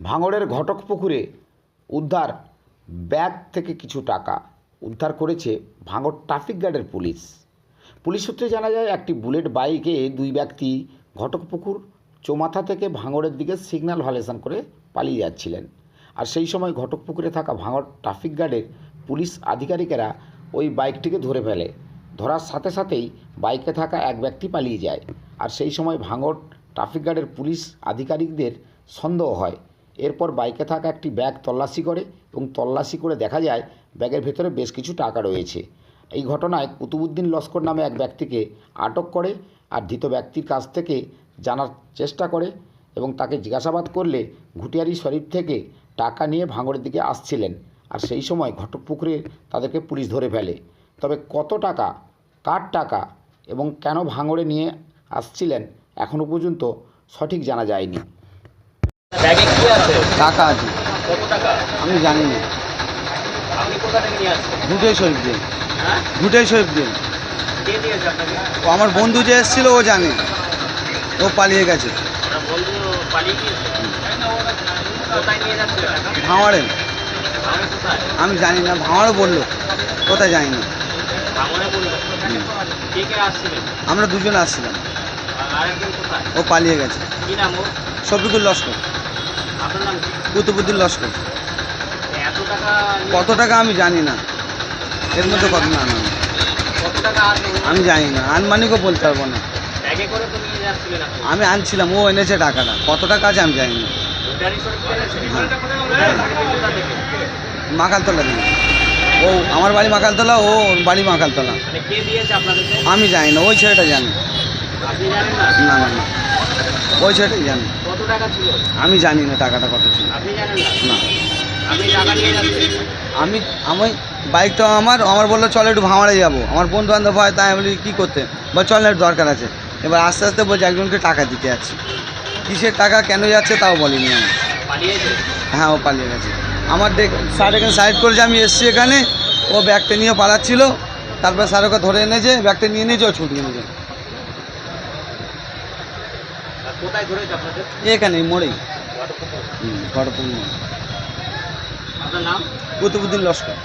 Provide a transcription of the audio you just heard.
ভাঙড়ের ঘটক পুকুরে উদ্ধার, ব্যাগ থেকে কিছু টাকা উদ্ধার করেছে ভাঙড় ট্রাফিক গার্ডের পুলিশ। পুলিশ সূত্রে জানা যায়, একটি বুলেট বাইকে দুই ব্যক্তি ঘটকপুকুর চোমাথা থেকে ভাঙড়ের দিকে সিগন্যাল ভালেশন করে পালিয়ে যাচ্ছিলেন। আর সেই সময় ঘটকপুকুরে থাকা ভাঙড় ট্রাফিক গার্ডের পুলিশ আধিকারিকেরা ওই বাইকটিকে ধরে ফেলে। ধরার সাথে সাথেই বাইকে থাকা এক ব্যক্তি পালিয়ে যায়। আর সেই সময় ভাঙড় ট্রাফিক গার্ডের পুলিশ আধিকারিকদের সন্দেহ হয় এরপর বাইকে থাকা একটি ব্যাগ তল্লাশি করে এবং তল্লাশি করে দেখা যায় ব্যাগের ভেতরে বেশ কিছু টাকা রয়েছে। এই ঘটনায় কুতুবুদ্দিন লস্কর নামে এক ব্যক্তিকে আটক করে আর ধৃত ব্যক্তির কাছ থেকে জানার চেষ্টা করে এবং তাকে জিজ্ঞাসাবাদ করলে ঘুটিয়ারি শরীফ থেকে টাকা নিয়ে ভাঙড়ের দিকে আসছিলেন আর সেই সময় ঘটকপুকুরে তাদেরকে পুলিশ ধরে ফেলে। তবে কত টাকা, কার টাকা এবং কেন ভাঙড়ে নিয়ে আসছিলেন এখনও পর্যন্ত সঠিক জানা যায়নি। ব্যাগে কি আছে? টাকা আছে। কত টাকা? আমি জানি না। আপনি কোথা থেকে নিয়ে আসছেন? দুটোই শরীফ দিন। হ্যাঁ? দুটোই শরীফ দিন। কে দিয়েছে আপনাকে? ও আমার বন্ধু যে এসেছিল ও জানে। ও পালিয়ে গেছে। আপনার বন্ধু পালিয়ে গিয়েছে? কোথায় নিয়ে যাচ্ছে টাকা? ভাঙড়ে। ভাঙড়ে কোথায়? আমি জানি না ভাঙড়ও বলল। কোথায় জানি না। ভাঙড়ে বলল। কে কে আসছিলেন? আমরা দুজন আসছিলাম। আর আরেকজন কোথায়? ও পালিয়ে গেছে। কি নাম ওর? শফিকুল লস্কর। কুতুবুদ্দিন লস্কর। কত টাকা আমি জানি না। এর মধ্যে কত না? আমি জানি না। আনমানিকও বলতে পারব না। আমি আনছিলাম ও এনেছে টাকাটা। কত টাকা আছে আমি জানি না। থেকে। মাকালতলা দিন ও আমার বাড়ি মাকালতলা ও বাড়ি মাকালতলা। মানে আমি জানি না ওই ছেলেটা জানি। না না না। ওই ছেলেটাই জানি। টাকা ছিল? আমি জানি না টাকাটা কত ছিল। আপনি জানেন না? না। আপনি টাকা নিয়ে যাচ্ছেন? আমি আমি বাইকটা আমার আমার বলল চল একটু ভাঙড়ে যাব। আমার বন্ধু বান্ধব হয় তাই আমি বলি কী করতে? বল চল না দরকার আছে। এবার আস্তে আস্তে বলছে একজনকে টাকা দিতে যাচ্ছি। কিসের টাকা কেন যাচ্ছে তাও বলিনি আমি হ্যাঁ ও পালিয়ে গেছে। আমার দেখ স্যার এখানে সাইড করেছে আমি এসছি এখানে। ও ব্যাগটা নিয়ে পালাচ্ছিল। তারপর স্যার ওকে ধরে এনেছে ব্যাগটা নিয়ে নিয়েছে ও ছুটিয়ে নিয়েছে আর কোথায় ধরেছে আপনাদের? এখানে মোড়েই। মোড় আপনার নাম? কুতুবুদ্দিন লস্কর।